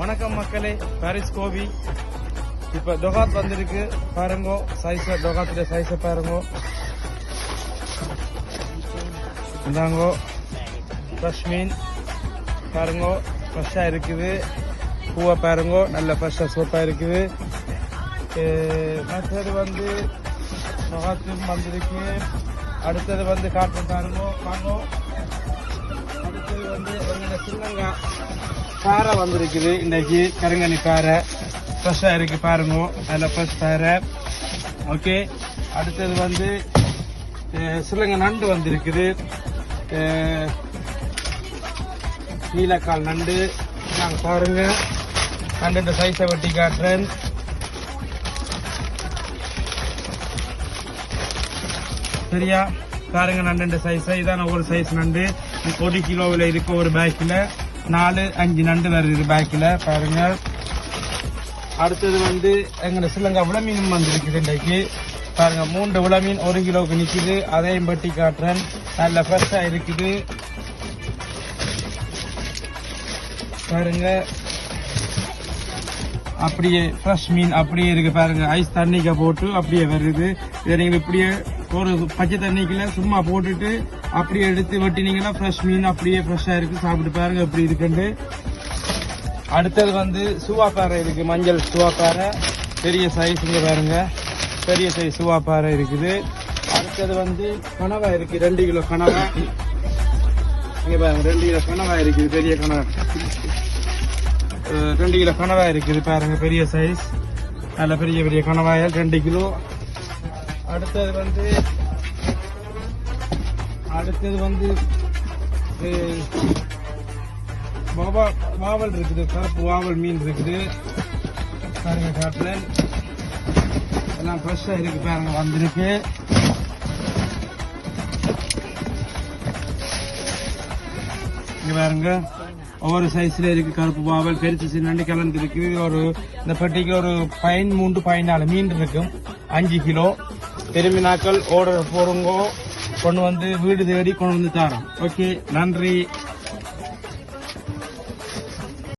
வணக்கம் மக்களே. பாரிஸ் கோபி. இப்ப டொகாத் வந்திருக்கு. பாருங்கோ சைஸ டொகாத்துடைய சைஸ பாருங்கோ. இந்தாங்கோ ஃப்ரெஷ் மீன் பாருங்கோ ஃப்ரெஷ்ஷா இருக்குது. பூவை பாருங்கோ நல்ல ஃப்ரெஷ்ஷா சோப்பாக இருக்குது. மற்றது வந்து டொகாத்தும் வந்திருக்கு. அடுத்தது வந்து காட்டு பாருங்கோ வாங்க. அடுத்தது வந்து எங்களோட சின்னங்கா. காரை வந்திருக்குது. இன்னைக்கு கருங்கனி காரை ஃப்ரெஷ்ஷாக இருக்கு பாருங்க. அதில் ஃப்ரெஷ் காரை ஓகே அடுத்தது வந்து சிலங்க நண்டு வந்திருக்குது. நீலக்கால் நண்டு. நாங்கள் பாருங்க. நண்டு சைஸை வெட்டி காட்டுறேன். சரியா? பாருங்க நண்டு சைஸ் இதான ஒரு சைஸ் நண்டு. ஒரு கிலோவில் இருக்க ஒரு பேக்கில் நாலு அஞ்சு நண்டு வருது பேக்கில் பாருங்க. அடுத்தது வந்து எங்களை சிலங்கா விளமீன் வந்துருக்குது இன்றைக்கு. பாருங்க மூன்று விளமீன் ஒரு கிலோவுக்கு நிற்குது அதையும் பட்டி காட்டுறேன். நல்ல ஃப்ரெஷ்ஷாக இருக்குது. பாருங்க. அப்படியே ஃப்ரெஷ் மீன் அப்படியே இருக்கு பாருங்க. ஐஸ் தண்ணிக்க போட்டு அப்படியே வருது. இதை நீங்கள் இப்படியே ஒரு பச்சை தண்ணிக்குள்ள சும்மா போட்டுட்டு அப்படியே எடுத்து வெட்டினீங்கன்னா ஃப்ரெஷ் மீன் அப்படியே ஃப்ரெஷ்ஷாக இருக்கு. சாப்பிட்டு பாருங்க எப்படி இருக்குன்னு. அடுத்தது வந்து சுவாப்பாறை இருக்கு. மஞ்சள் சுவாப்பாறை. பெரிய சைஸ் இங்க பாருங்க. பெரிய சைஸ் சுவாப்பாறை இருக்குது. அடுத்தது வந்து கனவா இருக்கு. ரெண்டு கிலோ கனவா. இங்க பாருங்க ரெண்டு கிலோ கனவா இருக்குது. பெரிய கனவா. ரெண்டு கிலோ கனவா இருக்குது பாருங்க பெரிய சைஸ் நல்ல பெரிய பெரிய கணவாயல் ரெண்டு கிலோ. அடுத்தது வந்து அடுத்தது வந்து வாவா- வாவல் இருக்குது. கருப்பு வாவல் மீன் இருக்குது. பாருங்க காட்டுல. எல்லாம் ஃப்ரெஷ்ஷாக இருக்கு பாருங்க வந்திருக்கு. இங்க பாருங்க. ஒவ்வொரு சைஸ்ல இருக்கு கருப்பு பாவல் பெருசு சின்ன கலந்து இருக்கு. ஒரு இந்த பெட்டிக்கு ஒரு பயன் மூன்று பதினாலு மீன் இருக்கும். அஞ்சு கிலோ. திரும்பினாக்கள் ஓடுற போடுங்கோ கொண்டு வந்து வீடு தேடி கொண்டு வந்து தரோம். ஓகே நன்றி.